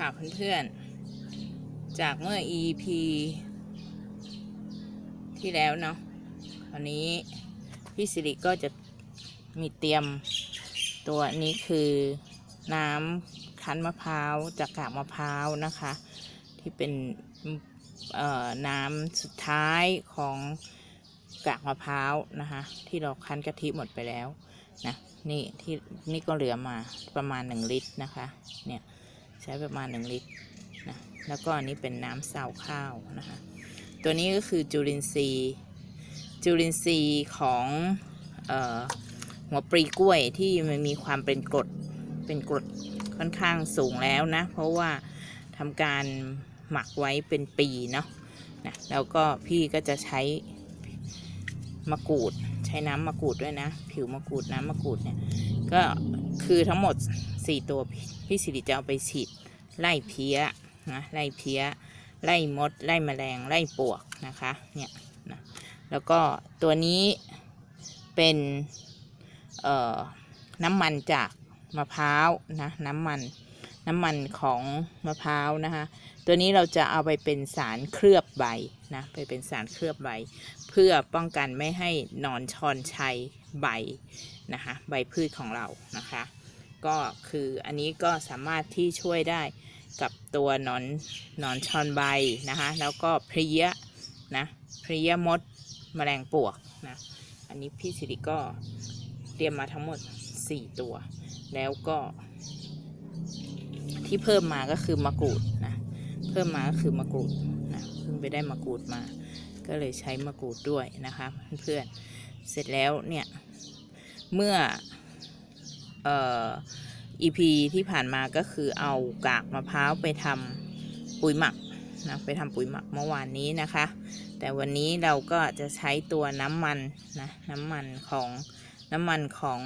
ค่ะเพื่อนๆ จากเมื่อ EP ที่แล้วเนาะวันนี้พี่สิริก็จะมีเตรียมตัวนี้คือน้ำคั้นมะพร้าวจากกากมะพร้าวนะคะ ที่เป็นน้ำสุดท้ายของกากมะพร้าวนะคะที่เราคั้นกะทิหมดไปแล้วนะนี่ที่นี่ก็เหลือมาประมาณ 1 ลิตรนะคะเนี่ย ใช้ประมาณ 1 ลิตรนะแล้วก็อันนี้เป็นน้ำซาวข้าวนะคะตัวนี้ก็คือจุลินทรีย์จุลินทรีย์ของออหัวปลีกล้วยที่มันมีความเป็นกรดเป็นกรดค่อนข้างสูงแล้วนะ เพราะว่าทำการหมักไว้เป็นปีเนาะนะแล้วก็พี่ก็จะใช้มะกรูดใช้น้ำมะกรูดด้วยนะ ผิวมะกรูดน้ำมะกรูดเนี่ยก็คือทั้งหมด 4ตัวพี่สิริจะเอาไปฉีดไล่เพี้ยนะไล่เพี้ย ไล่มด ไล่แมลง ไล่ปวกนะคะเนี่ยนะแล้วก็ตัวนี้เป็นเอ่อน้ำมันจากมะพร้าวนะน้ำมันน้ำมันของมะพร้าวนะคะ ตัวนี้เราจะเอาไปเป็นสารเคลือบใบนะไปเป็นสารเคลือบใบ เพื่อป้องกันไม่ให้นอนชอนชัยใบนะคะใบพืชของเรานะคะ ก็คืออันนี้ก็สามารถที่ช่วยได้กับตัวหนอนหนอนชอนใบนะคะ แล้วก็เพลียนะเพลียมดแมลงปวกนะอันนี้พี่สิริก็เตรียมมาทั้งหมด 4 ตัว แล้วก็ ที่เพิ่มมาก็คือมะกรูดนะเพิ่มมาก็คือมะกรูดนะเพิ่งไปได้มะกรูดมา ก็เลยใช้มะกรูดด้วยนะคะเพื่อนๆเสร็จแล้วเนี่ยเมื่อ เอ่อ EP ที่ผ่านมาก็คือเอากากมะพร้าวไปทำปุ๋ยหมักนะไปทำปุ๋ยหมักเมื่อวานนี้นะคะ แต่วันนี้เราก็จะใช้ตัวน้ำมันนะน้ำมันของน้ำมันของ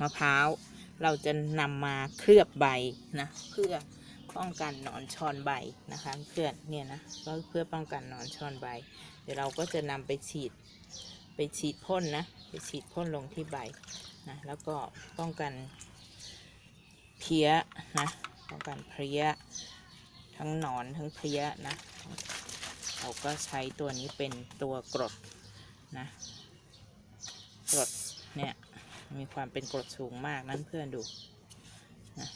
มะพร้าว เราจะนำมาเคลือบใบนะเพื่อป้องกันหนอนชอนใบนะคะเพื่อนเนี่ยนะก็เพื่อป้องกันหนอนชอนใบ เดี๋ยวเราก็จะนำไปฉีด ไปฉีดพ่นนะ ไปฉีดพ่นลงที่ใบนะแล้วก็ป้องกันเพี้ยนะป้องกันเพลี้ยทั้งหนอนทั้งเพลี้ยนะเราก็ใช้ตัวนี้เป็นตัวกรดนะกรดเนี่ยมีความเป็นกรดสูงมากนั่นเพื่อนดูนะ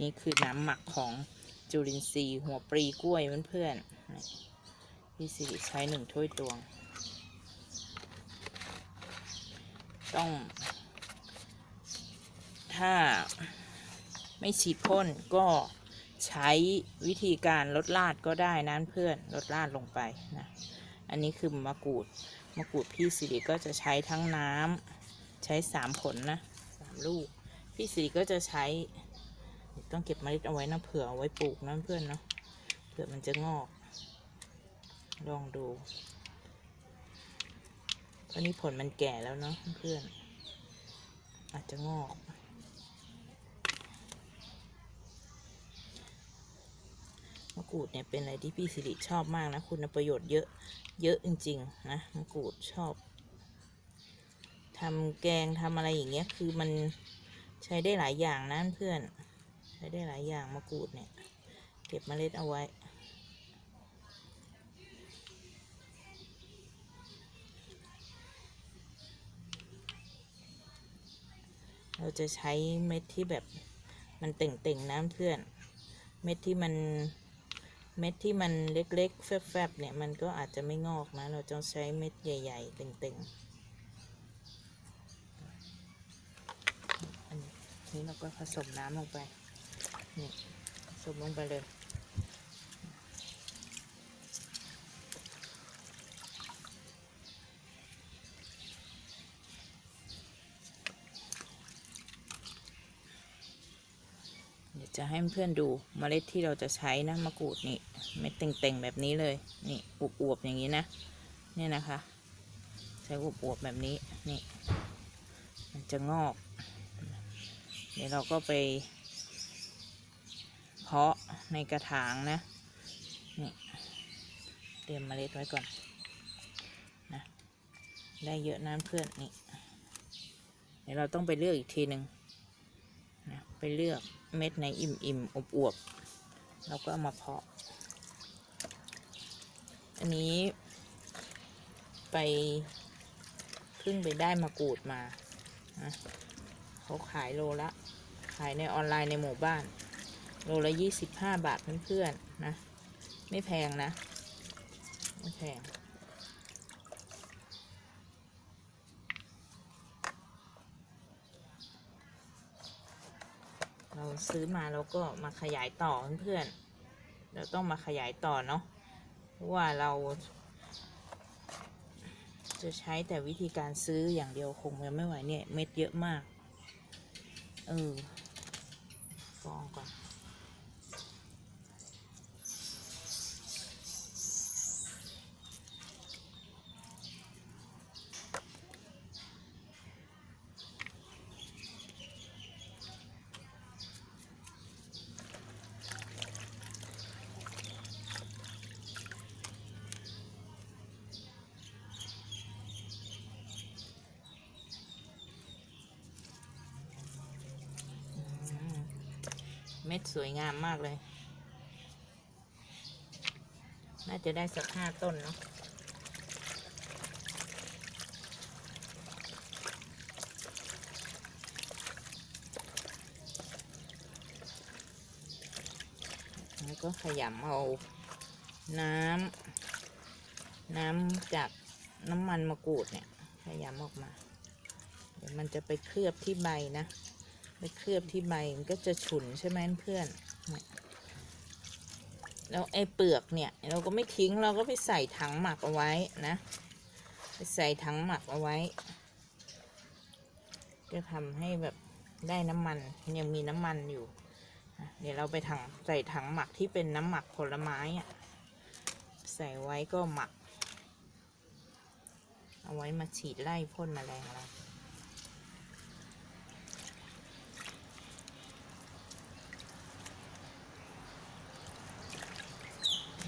นี่คือน้ำหมักของจุลินทรีย์หัวปลีกล้วยเพื่อนๆนี่พี่สิริใช้หนึ่งถ้วยตวง ต้อง ถ้าไม่ฉีดพ่นก็ใช้วิธีการลดลาดก็ได้นะเพื่อนลดลาดลงไปนะ อันนี้คือมะกรูด มะกรูดพี่สิริก็จะใช้ทั้งน้ำใช้สามผลนะสามลูก พี่สิริก็จะใช้ ต้องเก็บเมล็ดเอาไว้นะเผื่อเอาไว้ปลูกนะเพื่อนเนาะเผื่อมันจะงอก ลองดู ตอนนี้ผลมันแก่แล้วเนาะเพื่อน อาจจะงอก มะกรูดเนี่ยเป็นอะไรที่พี่สิริชอบมากนะ คุณประโยชน์เยอะ เยอะจริง ๆ นะ มะกรูดชอบทำแกงทำอะไรอย่างเงี้ย คือมันใช้ได้หลายอย่างนะเพื่อน ใช้ได้หลายอย่างมะกรูดเนี่ย เก็บเมล็ดเอาไว้ เราจะใช้เม็ดที่แบบมันเต่งๆนะเพื่อน เม็ดที่มันเม็ดที่มันเล็กๆ แฟบๆเนี่ยมันก็อาจจะไม่งอกนะ เราจะใช้เม็ดใหญ่ ๆ เต่งๆ อันนี้เราก็ผสมน้ำลงไป นี่ผสมลงไปเลย เดี๋ยว จะให้เพื่อนดูเมล็ดที่เราจะใช้นะมะกรูดนี่เม็ดเต่งๆแบบนี้เลยนี่อวบๆอย่างนี้นะเนี่ยนะคะ ใช้อวบๆแบบนี้นี่มันจะงอก เดี๋ยวเราก็ไป เพาะในกระถางนะนี่เตรียมเมล็ดไว้ก่อนนะได้เยอะนะเพื่อนนี่เดี๋ยวเราต้องไปเลือกอีกทีหนึ่งนะไปเลือก เม็ดไหนอิ่มอิ่มๆอบอวบๆเราก็เอามาเพาะ อันนี้ ไปเพิ่งไปได้มากรูดมาเขาขายโลละ ขายในออนไลน์ในหมู่บ้าน โลละยี่สิบห้าบาทเพื่อนๆนะ ไม่แพงนะ ไม่แพง เรา ซื้อมาแล้วก็มาขยายต่อเพื่อนๆเราต้องมาขยายต่อเนาะเพราะว่าเราจะใช้แต่วิธีการซื้ออย่างเดียวคงยังไม่ไหวเนี่ย เม็ดเยอะมาก เออฟองก่อน อืม เม็ดสวยงามมากเลย น่าจะได้สักห้าต้นเนาะแล้วก็ขยำเอาน้ำน้ำจากน้ำมันมะกรูดเนี่ย ขยำออกมา เดี๋ยวมันจะไปเคลือบที่ใบนะ ไปเคลือบที่ใบมันก็จะฉุนใช่ไหมเพื่อนแล้วไอ้เปลือกเนี่ยเราก็ไม่ทิ้งเราก็ไปใส่ถังหมักเอาไว้นะ ไปใส่ถังหมักเอาไว้ จะทำให้แบบได้น้ำมันยังมีน้ำมันอยู่เดี๋ยวเราไปถังใส่ถังหมักที่เป็นน้ำหมักผลไม้อะใส่ไว้ก็หมัก เอาไว้มาฉีดไล่พ่นแมลงเรา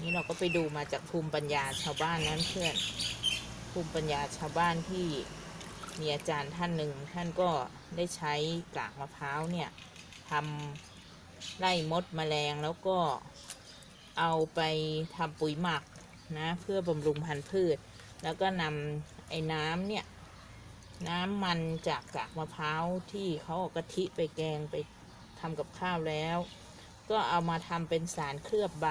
นี่เราก็ไปดูมาจากภูมิปัญญาชาวบ้านนั้นเพื่อน ภูมิปัญญาชาวบ้านที่มีอาจารย์ท่านหนึ่งท่านก็ได้ใช้กากมะพร้าวเนี่ยทำไล่มดแมลงแล้วก็เอาไปทำปุ๋ยหมักนะเพื่อบำรุงพันธุ์พืช แล้วก็นำไอ้น้ำเนี่ยน้ำมันจากกากมะพร้าวที่เขาเอากะทิไปแกงไปทำกับข้าวแล้ว ก็เอามาทำเป็นสารเคลือบใบ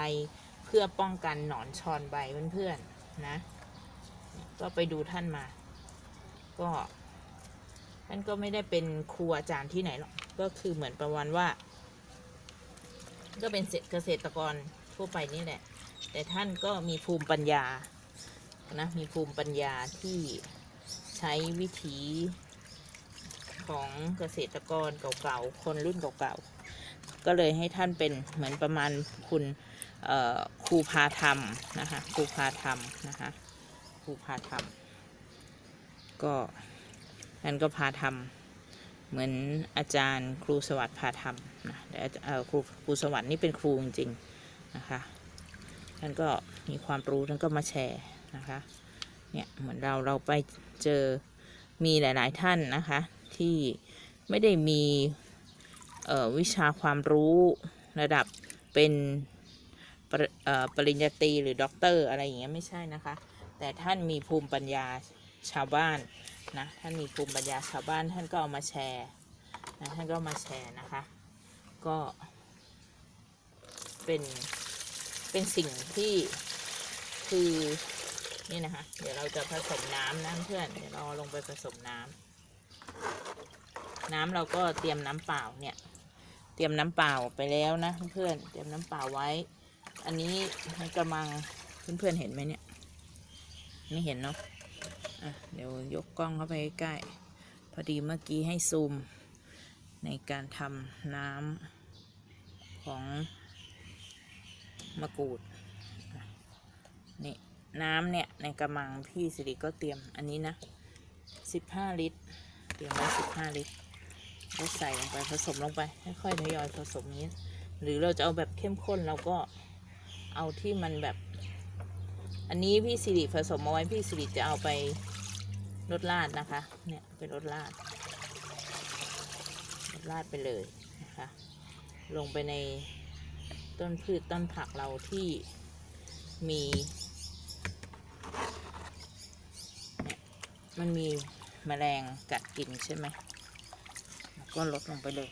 พื่อป้องกันหนอนชอนใบเพื่อนๆนะ ก็ไปดูท่านมา ก็ ท่านก็ไม่ได้เป็นครูอาจารย์ที่ไหนหรอก ก็คือเหมือนประวันว่า ก็เป็นเกษตรกรทั่วไปนี่แหละ แต่ท่านก็มีภูมิปัญญา นะ มีภูมิปัญญาที่ใช้วิถีของเกษตรกรเก่าๆ คนรุ่นเก่าๆ ก็เลยให้ท่านเป็นเหมือนประมาณคุณ ครูพาธรรมนะคะครูพาธรรมนะคะครูพาธรรมก็นั่นก็พาธรรมเหมือนอาจารย์ครูสวัสดิ์พาธรรมนะแต่ครูครูสวัสดิ์นี่เป็นครูจริงๆนะคะท่านก็มีความรู้ท่านก็มาแชร์นะคะเนี่ยเหมือนเราเราไปเจอมีหลาย ๆ ท่านนะคะที่ไม่ได้มีวิชาความรู้ระดับเป็น ปริเอ่อปริญญาตรีหรือด็อกเตอร์อะไรอย่างเงี้ยไม่ใช่นะคะ แต่ท่านมีภูมิปัญญาชาวบ้านนะท่านมีภูมิปัญญาชาวบ้านท่านก็เอามาแชร์นะท่านก็ามาแชร์นะคะ ก็เป็นเป็นสิ่งที่คือนี่นะคะ เดี๋ยวเราจะผสมน้ำนะเพื่อนเดี๋ยวเราลงไปผสมน้ำน้ำเราก็เตรียมน้ำเปล่าเนี่ย เตรียมน้ำเปล่าไปแล้วนะเพื่อนเตรียมน้ำเปล่าไว้ อันนี้ในกระมังเพื่อนๆเห็นไหมเนี่ย ไม่เห็นเนาะอะเดี๋ยวยกกล้องเข้าไปใกล้พอดีเมื่อกี้ให้ซูม ในการทำน้ำของมะกรูดนี่น้ำเนี่ย ในกระมังพี่สิริก็เตรียมอันนี้นะสิบห้าลิตร เตรียมไว้สิบห้าลิตรก็ใส่ลงไปผสมลงไปค่อยๆทยอยผสมนี้ หรือเราจะเอาแบบเข้มข้นเราก็ เอาที่มันแบบ อันนี้พี่สิริผสมเอาไว้พี่สิริจะเอาไปรดราดนะคะ เนี่ยเป็นรดราดรดราดไปเลยนะคะ ลงไปในต้นพืชต้นผักเราที่มีเนี่ยมันมีแมลงกัดกินใช่ไหม ก็ลดลงไปเลย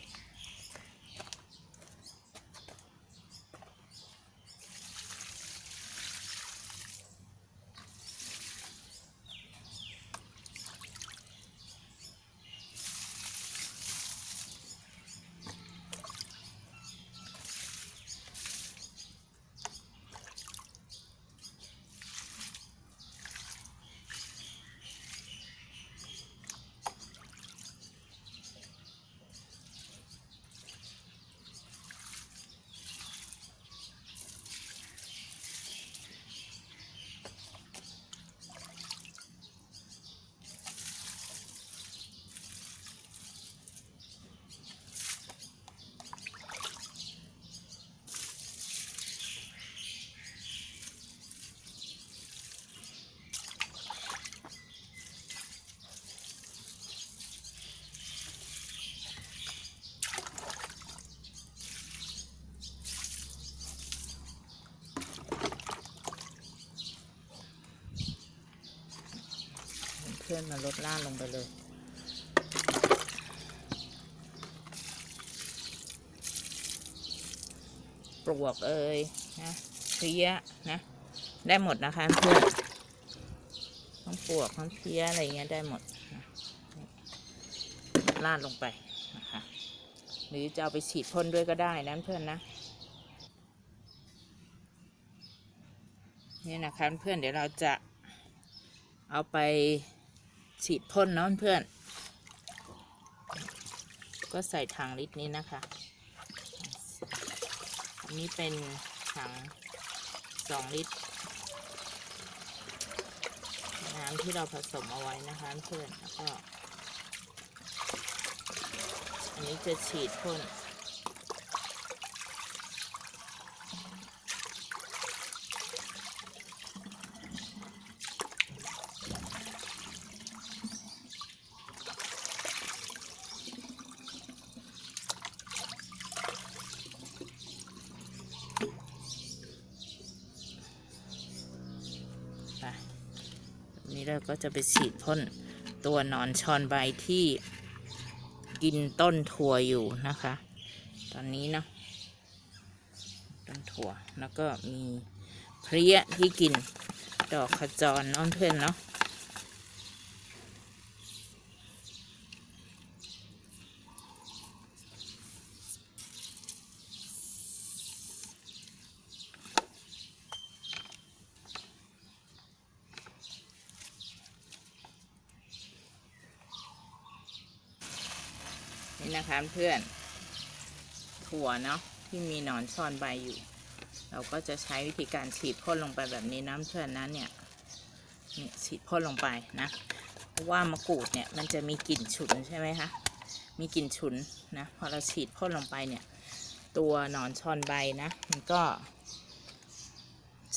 อนมาลดล่าลงไปเลย ปลวกเอ่ยนะเพี้ยนะ ได้หมดนะคะเพื่อนทั้งปลวกทั้งเพี้ยอะไรเงี้ยได้หมดนะลาดลงไปนะคะหรือจะเอาไปฉีดพ่นด้วยก็ได้นะเพื่อนนะนี่นะคะเพื่อนเดี๋ยวเราจะเอาไป ฉีดพ่นเนาะเพื่อนก็ใส่ถังลิตรนี้นะคะ อันนี้เป็นถังสองลิตร น้ำที่เราผสมเอาไว้นะคะเพื่อนแล้วก็ อันนี้จะฉีดพ่น เราก็จะไปฉีดพ่นตัวหนอนชอนใบที่กินต้นถั่วอยู่นะคะ ตอนนี้เนาะต้นถั่วแล้วก็มีเพลี้ยที่กินดอกขจรน้องเพื่อนเนาะานเพื่อน ถั่วเนาะที่มีหนอนซ่อนใบอยู่ เราก็จะใช้วิธีการฉีดพ่นลงไปแบบนี้น้ำเพื่อนนะเนี่ยเนี่ยฉีดพ่นลงไปนะเพราะว่ามะกรูดเนี่ยมันจะมีกลิ่นฉุนใช่ไหมคะมีกลิ่นฉุนนะพอเราฉีดพ่นลงไปเนี่ย ตัวหนอนชอนใบนะมันก็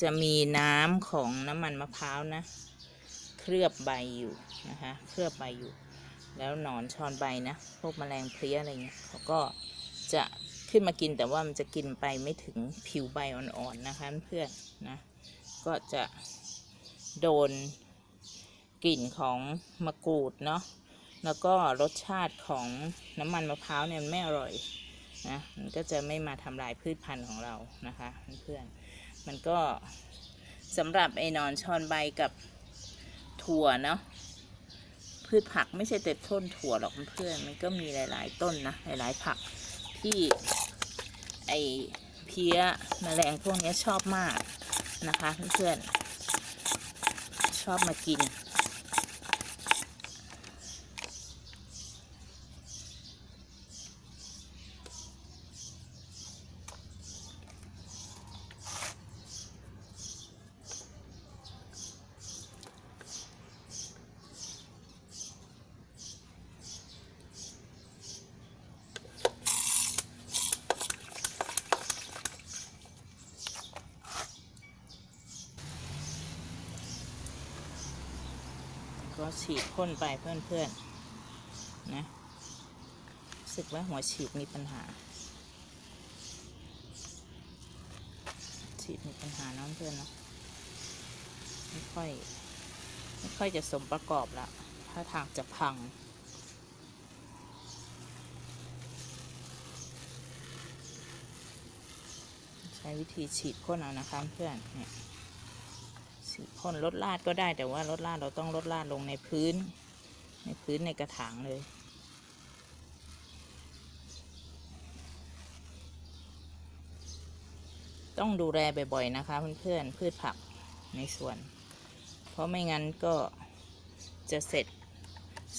จะมีน้ำของน้ำมันมะพร้าวนะ เคลือบใบอยู่นะคะ เคลือบใบอยู่ แล้วหนอนชอนใบนะพวกแมลงเพลี้ยอะไรเงี้ยเขาก็จะขึ้นมากินแต่ว่ามันจะกินไปไม่ถึงผิวใบอ่อนๆนะคะเพื่อนนะก็จะโดนกลิ่นของมะกรูดเนาะแล้วก็รสชาติของน้ำมันมะพร้าวเนี่ยมันไม่อร่อยนะมันก็จะไม่มาทำลายพืชพันธุ์ของเรานะคะเพื่อนมันก็สำหรับไอ้นอนชอนใบกับถั่วเนาะ พืชผักไม่ใช่แต่ต้นถั่วหรอกเพื่อนมันก็มีหลาย ๆ ต้นนะหลาย ๆ ผักที่ไอเพี้ยมแมลงพวกนี้ชอบมากนะคะเพื่อนชอบมากิน็ฉีดพ่นไปเพื่อนๆนะสึกว่าหัวฉีดมีปัญหา ฉีดมีปัญหาน้องเพื่อนเนาะไม่ค่อย ไม่ค่อยจะสมประกอบละถ้าทางจะพังใช้วิธีฉีดพ่นเอานะคะเพื่อนเนี่ย พ่นลดลาดก็ได้แต่ว่าลดลาดเราต้องลดลาดลงในพื้น ในพื้นในกระถางเลย ต้องดูแลบ่อยๆนะคะเพื่อนๆพืชผักในสวน เพราะไม่งั้นก็จะเสร็จ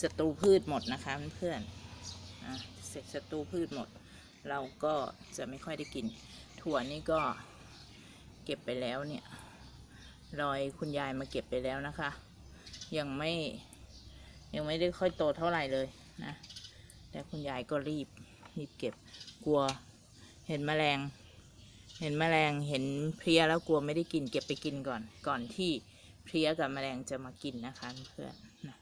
ศัตรูพืชหมดนะคะเพื่อนๆเสร็จศัตรูพืชหมด เราก็จะไม่ค่อยได้กิน ถั่วนี่ก็เก็บไปแล้วเนี่ย รอยคุณยายมาเก็บไปแล้วนะคะ ยังไม่ยังไม่ได้ค่อยโตเท่าไหร่เลยนะ แต่คุณยายก็รีบรีบเก็บกลัวเห็นแมลง เห็นแมลงเห็นเพลี้ยแล้วกลัวไม่ได้กินเก็บไปกินก่อน ก่อนที่เพลี้ยกับแมลงจะมากินนะคะเพื่อนนะ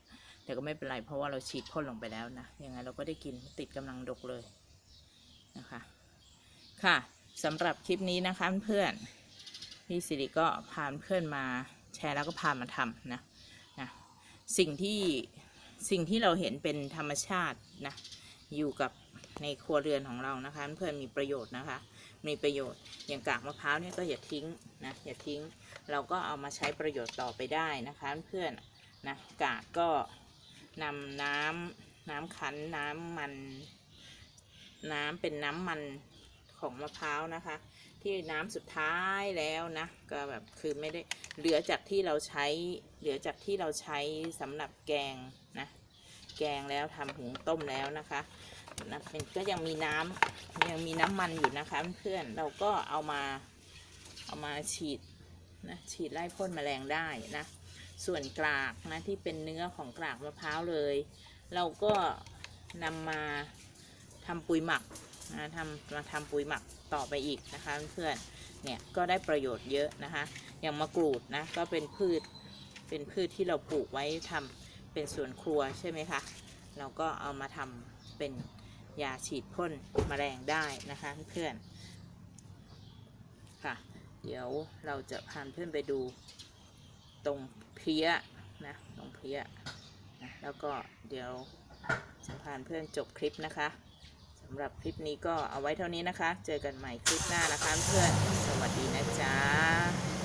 แต่ก็ไม่เป็นไรเพราะว่าเราฉีดพ่นลงไปแล้วนะยังไงเราก็ได้กินติดกำลังดกเลยนะคะ ค่ะสำหรับคลิปนี้นะคะเพื่อน พี่สิริก็พาเพื่อนมาแชร์แล้วก็พามาทำนะนะสิ่งที่สิ่งที่เราเห็นเป็นธรรมชาตินะอยู่กับในครัวเรือนของเรานะคะ เพื่อนมีประโยชน์นะคะ มีประโยชน์อย่างกากมะพร้าวเนี่ยก็อย่าทิ้งนะอย่าทิ้ง เราก็เอามาใช้ประโยชน์ต่อไปได้นะคะ เพื่อนนะกากก็นำน้ำน้ำคั้นน้ำมัน น้ำเป็นน้ำมัน ของมะพร้าวนะคะ ที่น้ำสุดท้ายแล้วนะ ก็แบบคือไม่ได้เหลือจากที่เราใช้ เหลือจากที่เราใช้สำหรับแกงนะ แกงแล้วทำหุงต้มแล้วนะคะนะมันก็ยังมีน้ำยังมีน้ำมันอยู่นะคะเพื่อนเราก็เอามาเอามาฉีดนะฉีดไล่พ่นแมลงได้นะ ส่วนกลากนะที่เป็นเนื้อของกลากมะพร้าวเลย เราก็นำมาทำปุ๋ยหมัก นะทำมาทำปุ๋ยหมักต่อไปอีกนะคะเพื่อนเนี่ยก็ได้ประโยชน์เยอะนะคะ อย่างมะกรูดนะก็เป็นพืชเป็นพืชที่เราปลูกไว้ทำเป็นสวนครัวใช่ไหมคะเราก็เอามาทำเป็นยาฉีดพ่นแมลงได้นะคะเพื่อนค่ะ เดี๋ยวเราจะพาเพื่อนไปดูตรงเพี้ยนะตรงเพี้ยนะแล้วก็เดี๋ยวจะพาเพื่อนจบคลิปนะคะำหรับคลิปนี้ก็เอาไว้เท่านี้นะคะ เจอกันใหม่คลิปหน้านะคะเพื่อนสวัสดีนะจ๊ะ